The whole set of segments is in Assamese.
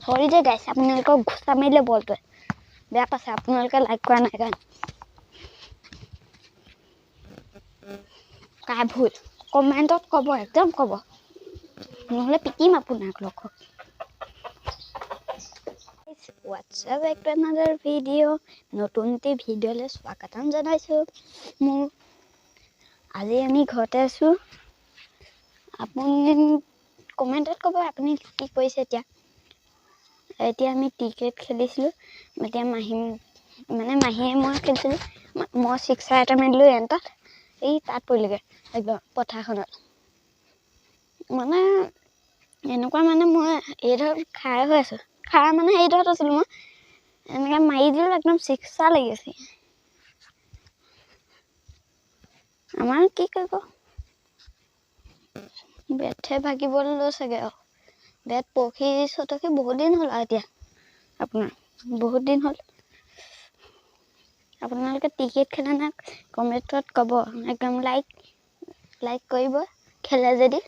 চৰি যে গাইছে আপোনালোকক ঘোচা মাৰিলে বলটোৱে বেয়া পাইছে আপোনালোকে লাইক কৰা নাই কাৰণে। কাৰ ভুল? কমেণ্টত ক'ব একদম ক'ব। নহ'লে পিটিম আপোনালোকক হোৱাটছএপ এক এনাদাৰ ভিডিঅ' নতুন এটি ভিডিঅ'লৈ স্বাগতম জনাইছোঁ। মোৰ আজি আমি ঘৰতে আছোঁ। আপুনি কমেণ্টত ক'ব আপুনি কি কৰিছে এতিয়া? এতিয়া আমি ক্ৰিকেট খেলিছিলোঁ। এতিয়া মাহী মানে মাহীয়ে মই খেলিছিলোঁ। মই ছিক্সাৰ এটা মাৰিলোঁ এণ্টাত এই তাত পৰিলেগৈ একদম পথাৰখনত। মানে এনেকুৱা মানে মই এইডোখৰত খাৰা হৈ আছোঁ। খাৰা মানে এইডোখৰত আছিলোঁ মই। এনেকৈ মাৰি দিলোঁ একদম ছিক্সাৰ লাগি আছে। আমাৰ কি কৰিব? বেটহে ভাগিবলৈ লৈ চাগে আৰু। বেট পৰহি চতহি বহুত দিন হ'ল আৰু এতিয়া। আপোনাৰ বহুত দিন হ'ল। আপোনালোকে টিকেট খেলে নে কমেণ্টত ক'ব। একদম লাইক লাইক কৰিব। খেলে যদি।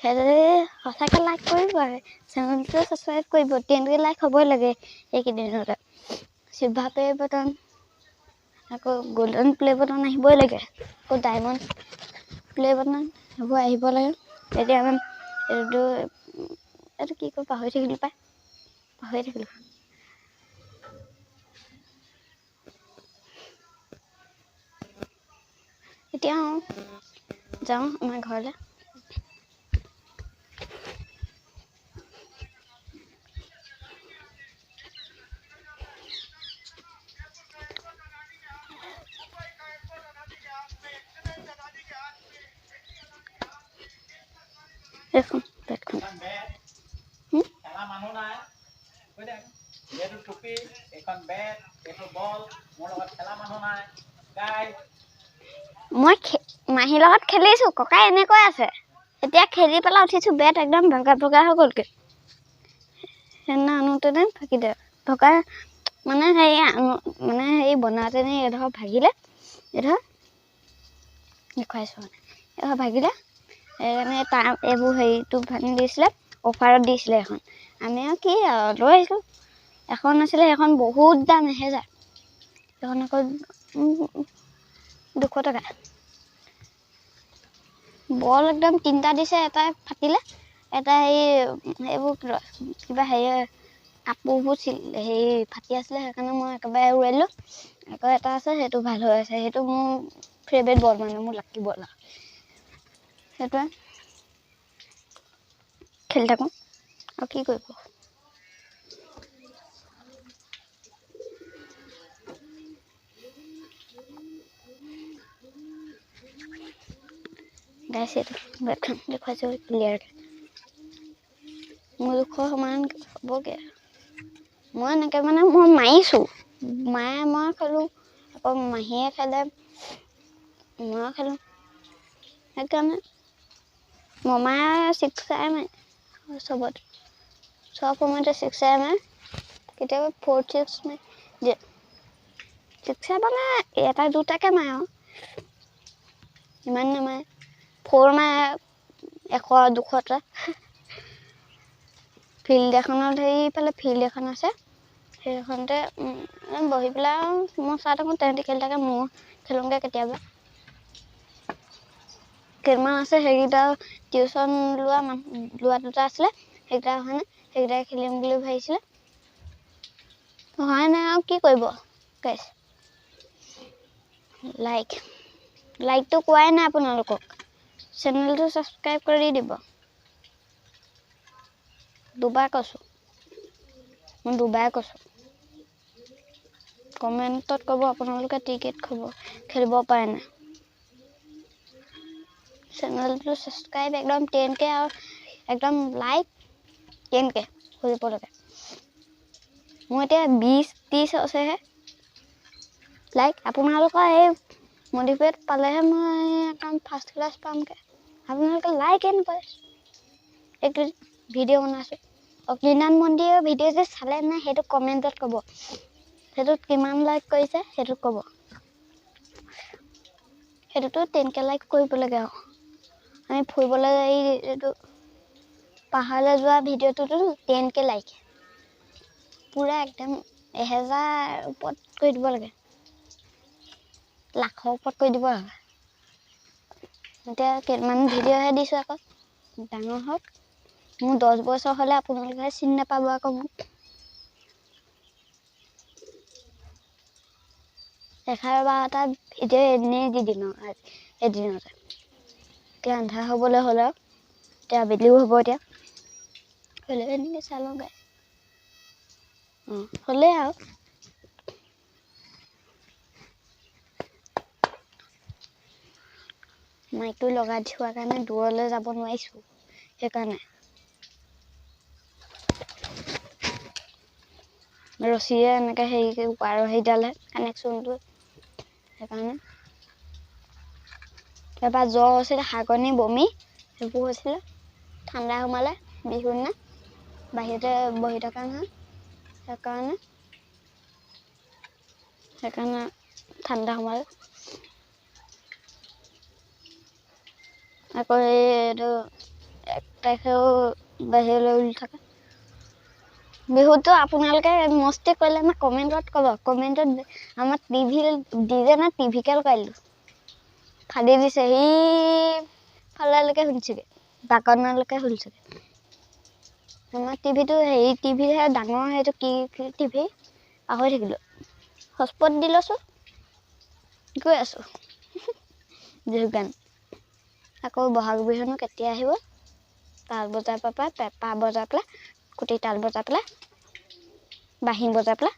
খেলে সঁচাকৈ লাইক কৰিব আৰু। চেনেলটো ছাবস্ক্ৰাইব কৰিব। তেনেকৈ লাইক হ'বই লাগে এইকেইদিনতে চিলভাৰ প্লে বটন আকৌ গল্ডেন প্লে বটন আহিবই লাগে। আকৌ ডায়মণ্ড প্লে বটন সেইবোৰ আহিব লাগে। তেতিয়া আমি এইটো এইটো কি কয় পাহৰি থাকিলোঁ পাই। পাহৰি থাকিলোঁ। এতিয়া যাওঁ আমাৰ ঘৰলৈ। মই মাহীৰ লগত খেলিছোঁ ককাই এনেকৈ আছে। এতিয়া খেলি পেলাই উঠিছোঁ বেট একদম ভগা ভগা হৈ গ'লগৈ। সেইদিনা আনোতেনে ভাগিলে ভগা মানে হেৰি আনো- মানে হেৰি বনাওঁতেনে এডোখৰ ভাগিলে এডোখৰ দেখুৱাইছোঁ মানে এডোখৰ ভাগিলে সেইকাৰণে তাৰ এইবোৰ হেৰিটো ভাঙি দিছিলে অফাৰত দিছিলে এখন। আমি আৰু কি লৈ আহিলোঁ এখন আছিলে সেইখন বহুত দাম এহেজাৰ। সেইখন আকৌ দুশ টকা বল একদম তিনিটা দিছে এটা ফাটিলে এটা এই এইবোৰ কিবা হেৰি কাপোৰবোৰ হেৰি ফাটি আছিলে সেইকাৰণে মই একেবাৰে উৰাই দিলোঁ আকৌ এটা আছে সেইটো ভাল হৈ আছে সেইটো মোৰ ফেভৰেট বল মানে মোৰ লাকি বল আৰু। সেইটোৱে। খেলি থাকোঁ। আৰু কি কৰিব? গাইছে এইটো বেটখন দেখুৱাইছোঁ ক্লিয়াৰকৈ মোৰ জোখৰ সমান হ'বগৈ মই এনেকৈ মানে মই মাৰিছোঁ মায়ে মই খেলোঁ আকৌ মাহীয়ে খেলে মই খেলোঁ সেইকাৰণে মমায়ে ছিক্সাৰ মাৰে চবত চব সময়তে ছিক্সাৰ মাৰে কেতিয়াবা ফ'ৰ ছিক্স মাৰে দিয়ে ছিক্সাৰ মানে এটা দুটাকৈ মাৰে আৰু ইমান নামাৰে ফ'ৰ মাৰে এশ দুশটা ফিল্ড এখনত সেইফালে ফিল্ড এখন আছে সেইখনতে বহি পেলাই মই চাই থাকোঁ তেহেঁতি খেলি থাকে ময়ো খেলোঁগৈ কেতিয়াবা। কেইটামান আছে সেইকেইটা টিউশ্যন লোৱা মানুহ লোৱা দুটা আছিলে সেইকেইটা অহা নাই সেইকেইটাই খেলিম বুলি ভাবিছিলে। অহাই নাই আৰু কি কৰিব লাইক লাইকটো কোৱাই নাই আপোনালোকক। চেনেলটো ছাবস্ক্ৰাইব কৰি দিব। দুবাৰ কৈছোঁ। মই দুবাৰ কৈছোঁ। কমেণ্টত ক'ব আপোনালোকে টিকেট খাব খেলিব পাৰে নাই। চেনেলটো ছাবস্ক্ৰাইব একদম টেনকৈ আৰু একদম লাইক টেনকৈ কৰিব লাগে মোৰ এতিয়া বিছ ত্ৰিছ হৈছেহে লাইক আপোনালোকৰ এই মটিভেট পালেহে মই একদম ফাৰ্ষ্ট ক্লাছ পামগৈ। আপোনালোকে লাইকে নকৰে এইটো ভিডিঅ' বনাইছোঁ। অগ্নিনাথ মন্দিৰৰ ভিডিঅ' যে চালে নাই সেইটো কমেণ্টত ক'ব। সেইটোত কিমান লাইক কৰিছে সেইটোত ক'ব। সেইটোতো টেনকৈ লাইক কৰিব লাগে আৰু। আমি ফুৰিবলৈ এই এইটো পাহাৰলৈ যোৱা ভিডিঅ'টোতো টেন কে লাইক পূৰা একদম এহেজাৰ ওপৰত কৰি দিব লাগে। লাখৰ ওপৰত কৰি দিব লাগে। এতিয়া কেইটামান ভিডিঅ'হে দিছোঁ আকৌ। ডাঙৰ হওক। মোৰ দহ বছৰ হ'লে আপোনালোকে চিনি নাপাব আকৌ মোক। এঘাৰ বাৰটা ভিডিঅ' এনেই দি দিম আৰু এদিনতে। এতিয়া আন্ধাৰ হ'বলৈ হ'ল আৰু। এতিয়া আবেলিও হ'ব এতিয়া। হ'লেও এনেকৈ চাই লওঁগৈ অঁ হ'লেই আৰু। মাইকটো লগাই থোৱাৰ কাৰণে দূৰলৈ যাব নোৱাৰিছোঁ সেইকাৰণে। ৰছীৰে এনেকৈ হেৰি পাৰ হেৰিডালে কানেকশ্যনটো সেইকাৰণে। এবাৰ জ্বৰ হৈছিলে হাগনি বমি সেইবোৰ হৈছিলে। ঠাণ্ডা সোমালে বিহুৰ দিনা বাহিৰতে বহি থকা নহয় সেইকাৰণে। সেইকাৰণে ঠাণ্ডা সোমালে। আকৌ এইটো এক তাৰিখেও বাহিৰলৈ ওলাই থাকে। বিহুতো আপোনালোকে মস্তি কৰিলে না কমেণ্টত ক'ব কমেণ্টত আমাৰ টিভি ডিজে না টিভিকে লগাই দিলোঁ ফালি দিছে সি ফালালৈকে শুনিছেগৈ বাগানলৈকে শুনিছেগৈ। আমাৰ টিভিটো হেৰি টিভিহে ডাঙৰ সেইটো কি কি টিভি পাহৰি থাকিলোঁ। হটস্পট দি লৈছোঁ গৈ আছোঁ। বিহু গান আকৌ বহাগ বিহুনো কেতিয়া আহিব? তাল বজাৰ পৰা পেঁপা বজাৰ পেলাই কুটি তাল বজাই পেলাই বাঁহী বজাই পেলাই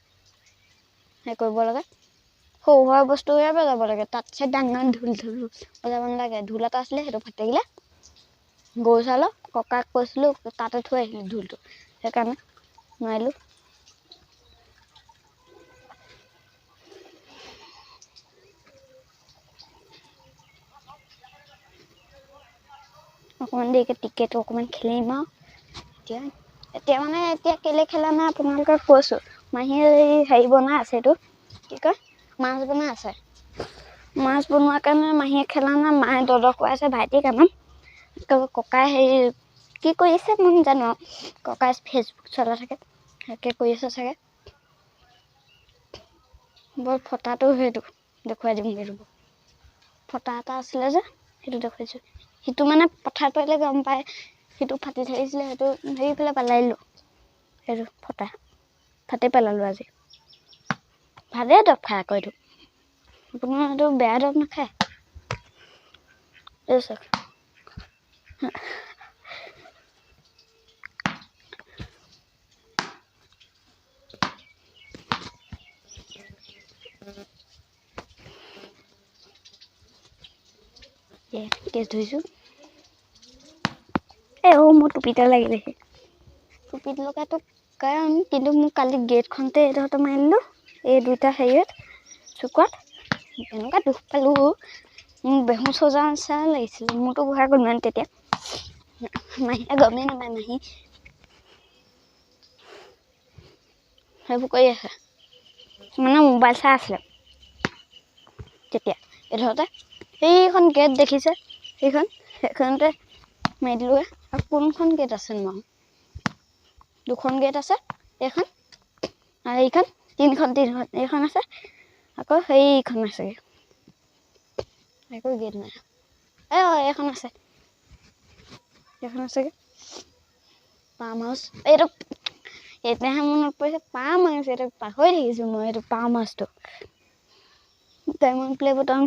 সেই কৰিব লাগে। সৰু সুৰা বস্তুহে বজাব লাগে তাতছে ডাঙৰ ঢোল ঢোল বজাব নালাগে ঢোল এটা আছিলে সেইটো ফাটি থাকিলে গৰু চালৰ ককাক কৈছিলোঁ তাতে থৈ আহিলোঁ ঢোলটো। সেইকাৰণে নোৱাৰিলোঁ। অকণমান দেৰিকৈ টিকেটো অকণমান খেলিম আৰু এতিয়া এতিয়া মানে এতিয়া কেলৈ খেলা নাই আপোনালোকক কৈছোঁ। মাহীয়ে এই হেৰি বনাই আছে এইটো কি কয় মাছ বনাই আছে। মাছ বনোৱাৰ কাৰণে মাহীয়ে খেলা নাই মায়ে দদৰ খুৱাই আছে ভাইটিক আমাৰ ককাই হেৰি কি কৰি আছে মই নাজানো আৰু ককাই ফেচবুক চলাই থাকে সেনেকৈ কৰি আছে চাগে। বৰ ফটাটো সেইটো দেখুৱাই দিমগৈ ৰ'ব ফটা এটা আছিলে যে সেইটো দেখুৱাইছোঁ। সিটো মানে পথাৰত পৰিলে গম পায় সিটো ফাটি থাকিছিলে সেইটো সেইফালে পেলাই দিলোঁ সেইটো ফটা ফাটি পেলালোঁ আজি। ভালেই দৰৱ খায় আকৌ এইটো। আপোনাৰ এইটো বেয়া দৰৱ নাখায়। চাওক। কেছ ধৰিছোঁ। এই অ' মোৰ টুপিটা লাগিলেহি টুপিত লগাটো কাৰণ কিন্তু মোক কালি গেটখনতে এইডোখৰতে মাৰিলোঁ এই দুটা হেৰিয়ত চুকত। এনেকুৱা দুখ পালোঁ। মোক বেহুচ হৈ যোৱা নিচিনা লাগিছিলে। মোৰতো ঘূৰাই গ'ল মানে তেতিয়া। মাহীয়ে গমেই নাপায় মাহী। সেইবোৰ কৰি আছে। মানে মোবাইল চাই আছিলে। তেতিয়া এইডোখৰতে সেইখন গেট দেখিছে? সেইখন? সেইখনতে মাৰি দিলোঁগৈ। আৰু কোনখন গেট আছেনো বাৰু? দুখন গেট আছে এইখন আৰু এইখন তিনিখন তিনিখন এইখন আছে। আকৌ সেইখন আছেগৈ একো গেট নাই। এই অ এইখন আছে। এইখন আছেগৈ পাম হাউচ এইটো এতিয়াহে মনত পৰিছে। পাম হাউচ এইটো পাহৰি থাকিছোঁ মই এইটো পাম হাউচটো ডায়মণ্ড প্লে' বটন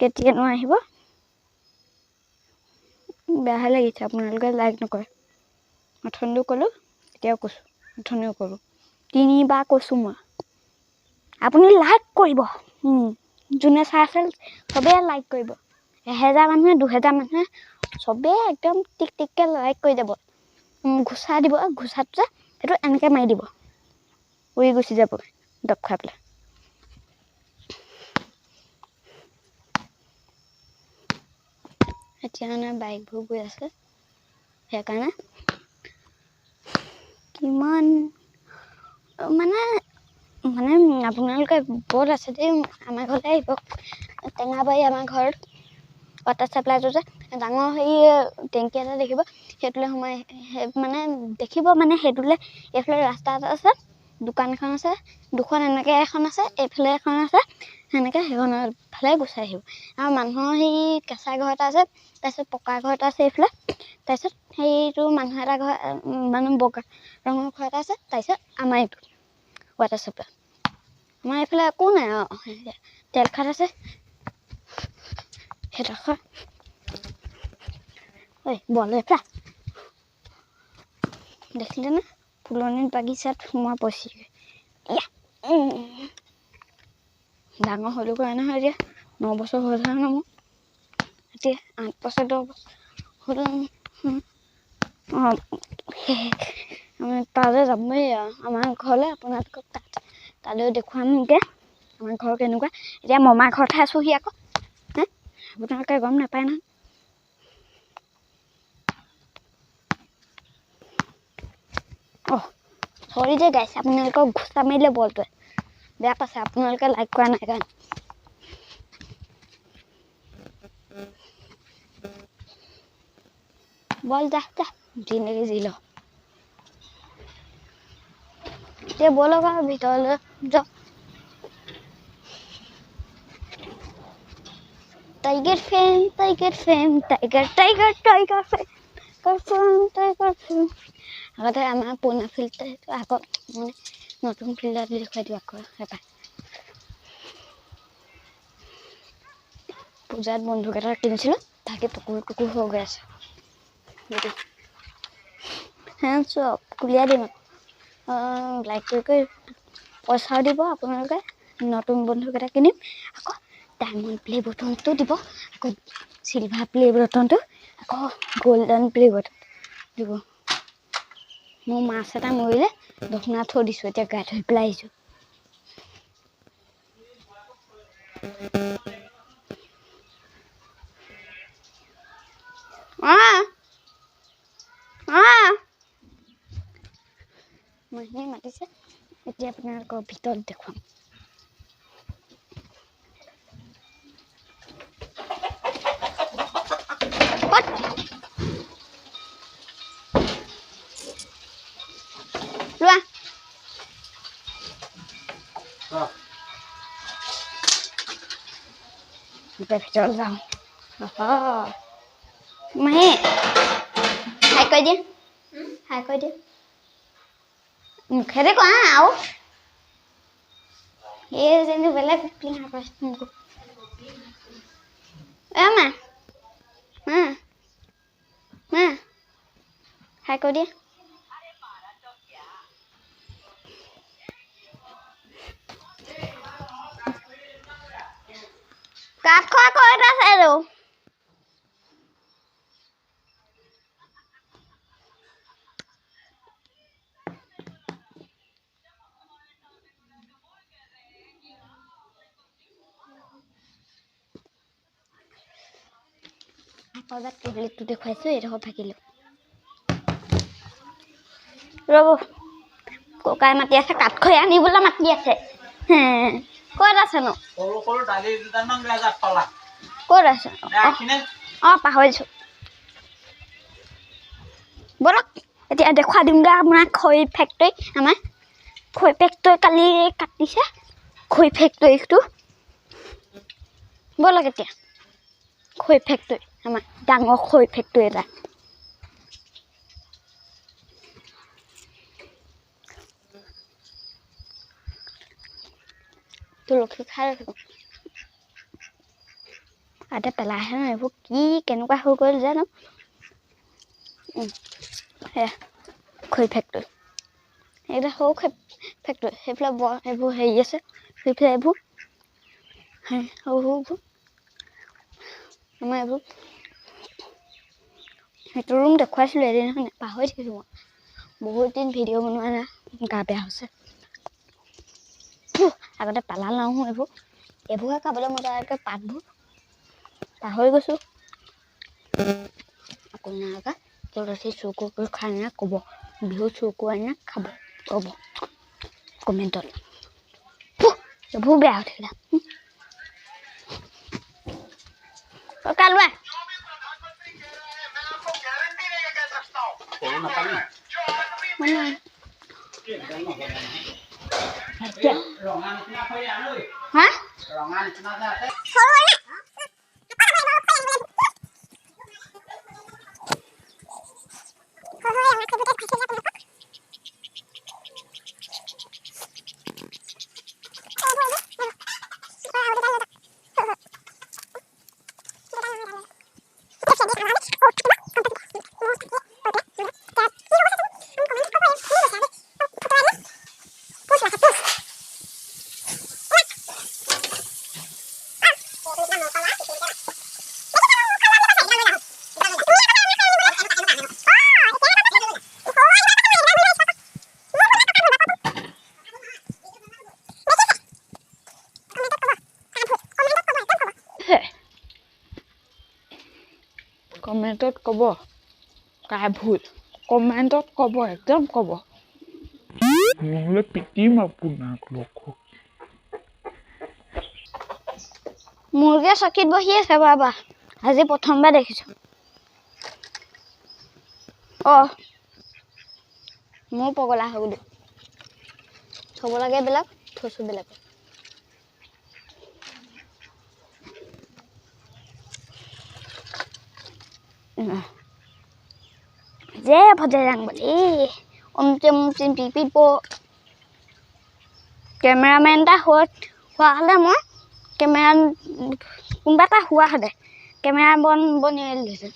কেতিয়ানো আহিব বেয়াহে লাগিছে আপোনালোকে লাইক নকৰে অথনিও ক'লোঁ এতিয়াও কৈছোঁ অথনিও ক'লোঁ তিনিবাৰ কৈছোঁ মই আপুনি লাইক কৰিব যোনে চাই আছে চবেই লাইক কৰিব এহেজাৰ মানুহে দুহেজাৰ মানুহে চবেই একদম টিক টিককৈ লাইক কৰি যাব ঘোচা দিব ঘোচাটো যে সেইটো এনেকৈ মাৰি দিব উৰি গুচি যাব দৰৱ খাই পেলাই এতিয়া মানে বাইকবোৰ গৈ আছে। সেইকাৰণে কিমান মানে মানে আপোনালোকে বহুত আছে দেই আমাৰ ঘৰলৈ আহিব। টেঙাবাৰী আমাৰ ঘৰত ৱাটাৰ চাপ্লাইটো যে ডাঙৰ হেৰি টেংকি এটা দেখিব সেইটোলৈ সোমাই মানে দেখিব মানে সেইটোলৈ এইফালে ৰাস্তা এটা আছে দোকান এখন আছে দুখন এনেকৈ এখন আছে এইফালে এখন আছে সেনেকৈ সেইখনৰ ফালে গুচাই আহিব আৰু মানুহৰ সেই কেঁচা ঘৰ এটা আছে তাৰপিছত পকা ঘৰ এটা আছে এইফালে। তাৰপিছত সেইটো মানুহ এটা ঘৰ মানে বগা ৰঙৰ ঘৰ এটা আছে তাৰপিছত আমাৰ এইটো ৱাটাৰ চাপ্লাই আমাৰ এইফালে একো নাই আৰু তেল খাট আছে। সেইডোখৰ ঐ বল এটা দেখিলে না? ফুলনিৰ বাগিচাত সোমোৱা উম। ডাঙৰ হ'লো কৰা নহয় এতিয়া ন বছৰ হ'ল নহয় ন মোৰ। এতিয়া আঠ বছৰ দহ বছৰ হ'ল উম। অঁ আমি তালৈ যামেই আমাৰ ঘৰলৈ আপোনালোকক তাত তালৈও দেখুৱামগৈ। আমাৰ ঘৰ কেনেকুৱা? এতিয়া মমাৰ ঘৰতহে আছোঁহি আকৌ হে? আপোনালোকে গম নাপায় নহয়। অহ চৰি যে গাইছে আপোনালোকক ঘোচা মাৰিলে বলটোৱে। বেয়া পাইছে আপোনালোকে লাইক কৰা নাই কাৰণে বল যা যা জিন্দগী জি ল এতিয়া বলক আৰু ভিতৰলৈ যাওক tiger fan tiger fan tiger tiger tiger fan tiger fan tiger fan আগতে আমাৰ পুৰণা ফিল্ডটো আকৌ মানে নতুন ফিল্ডত দেখুৱাই দিওঁ আকৌ এবাৰ পূজাত বন্ধুক এটা কিনিছিলোঁ তাকে টুকুৰ টুকুৰ হৈ গৈ আছে চব কুলিয়াই দিম লাইক কৰি কৰি পইচাও দিব আপোনালোকে নতুন বন্ধুক এটা কিনিম আকৌ ডায়মণ্ড প্লে বটনটো দিব আকৌ চিলভাৰ প্লে বটনটো আকৌ গ'ল্ডেন প্লে বটন দিব মোৰ মাছ এটা মৰিলে দক্ষিণা থৈ দিছোঁ এতিয়া গা ধুই পেলাই আহিছোঁ মাতিছে এতিয়া আপোনালোকৰ ভিতৰত দেখুৱাম ক'ত? লোৱা এতিয়া ভিতৰত যাওঁ মাহী হাই কৈ দিয়া হাই কৈ দিয়া মুখেৰে কোৱা আৰু এই যেনে বেলেগ পিন্ধা কৈছে মোকো এ মা মা মা হাই কৈ দিয়া কাঠ আকৌ এবাৰ টেবলেটটো দেখুৱাইছোঁ এইডোখৰ থাকিলোঁ ৰ'ব ককাই মাতি আছে কাঠ খৰি আনিবলৈ মাতি আছে। হে ক'ত আছেনো? ক'ত আছে অঁ পাহৰিছোঁ। ব'লক এতিয়া দেখুৱাই দিমগৈ আপোনাক খৰি ফেক্টৰী আমাৰ খৰি ফেক্টৰী কালি কাটিছে খৰি ফেক্টৰীটো ব'লক এতিয়া খৰি ফেক্টৰী আমাৰ ডাঙৰ খৰি ফেক্টৰী এটা তুলসী খাই ৰাখিব আদা পেলাইহে ন এইবোৰ কি কেনেকুৱা হৈ গ'ল জানো সেয়া খৰি ফেক্টৰী এইকেইটা সৰু খৰি ফেক্টৰী সেইফালে বৰ এইবোৰ হেৰি আছে সেইফালে এইবোৰ সৰু সৰুবোৰ আমাৰ এইবোৰ সেইটো ৰুম দেখুৱাইছিলোঁ এদিনাখন পাহৰি থাকিলোঁ মই। বহুত দিন ভিডিঅ' বনোৱা নাই গা বেয়া হৈছে। আগতে পেলা লওঁ এইবোৰ। এইবোৰহে খাবলৈ মজা লাগে পাতবোৰ। পাহৰি গৈছোঁ। আপোনালোকে তুলসী চুৰকু কৰি খাই না ক'ব। বিহু চুৰকু আনিলে খাব ক'ব। কমেণ্টত। এইবোৰ বেয়া হৈ থাকিলে। হুম। ককা লোৱা নাপালি মানে ৰঙা নিচিনা কৰি আন ঐ হা ৰঙা কমেণ্টত ক'ব। কাৰ ভুল? কমেণ্টত ক'ব একদম ক'ব। নহ'লে পিটিম আপোনাক লগক। মুৰ্গীয়ে চকীত বহি আছে বাবা আজি প্ৰথমবাৰ দেখিছোঁ। অঁ মোৰ পগলা হৈ গ'লো থ'ব লাগে এইবিলাক থৈছোঁ বেলেগ যে ভজে বুলি অমচিম অমচিম পিপিপ কেমেৰামেন এটা হোৱা হোৱা হ'লে মই কেমেৰা কোনোবা এটা হোৱা হ'লে কেমেৰা বন বনি লৈছে।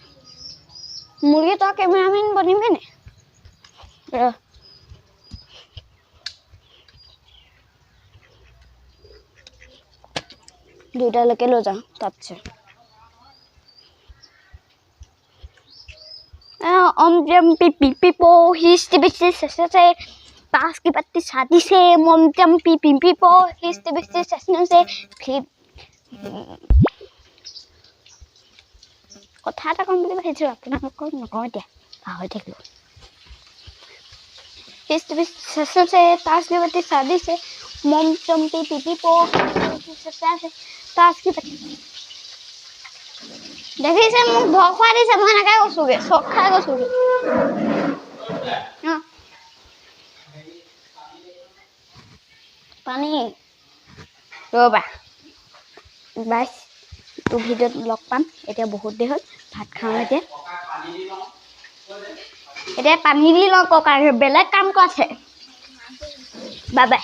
মুৰ্গী তই কেমেৰামেন বনিবি নি? ৰ দুইটালৈকে লৈ যাওঁ তাৰপিছত। om jam pipi pipo histi bisti sese pas ki patti sati se mom jam pipi pipo histi bisti sesne se flip কথা এটা ক'ম বুলি ভাবিছোঁ আপোনালোকক নকওঁ এতিয়া পাহৰি থাকিলোঁ হিষ্ট চেচে তাচ কি পাতি চাদিছে মম চম্পি পিপি পো চেচে আছে তাচ কি পাতি দেখিছে মোক ভয় খুৱাই দিছে মই এনেকৈ কৈছোঁগৈ চক খাই কৈছোঁগৈ পানী ৰ'বা বাইছ তোৰ ভিডিঅ'ত লগ পাম এতিয়া বহুত দেৰি হ'ল ভাত খাওঁ এতিয়া এতিয়া পানী দি লওঁ ককাক বেলেগ কাম আছে বাই বাই